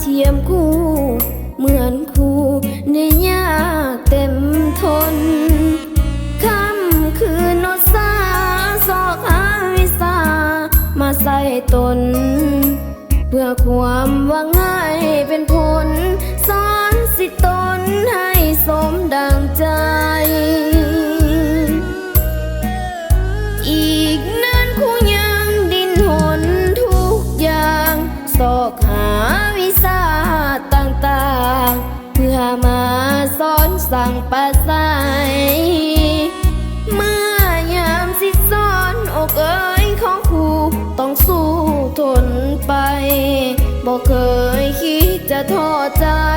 เทียมคู่ เหมือนคู่ในยากเต็มทนค่ำคืนนอสาสอกหาวิสา มาใส่ตน เพื่อความว่าง่ายเป็นผลสอนสิตน ท้อใจ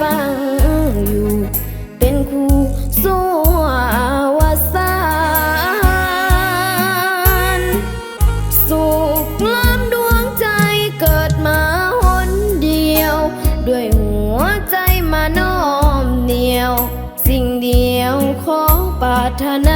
ฟังอยู่ เป็นครูสู้วาสานสุขล้อมดวงใจเกิดมาหนเดียว ด้วยหัวใจมาน้อมเหนียว สิ่งเดียวขอปรารถนา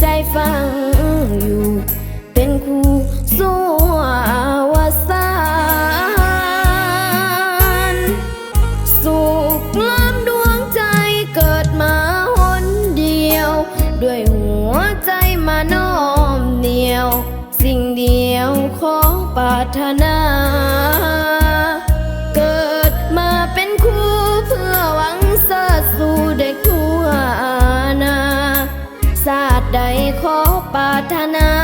ใจฟังอยู่ เป็นครูสู้วาสานสุขล้อมดวงใจเกิดมาหนเดียว ด้วยหัวใจมาน้อมเหนียว สิ่งเดียวขอปรารถนาารถนา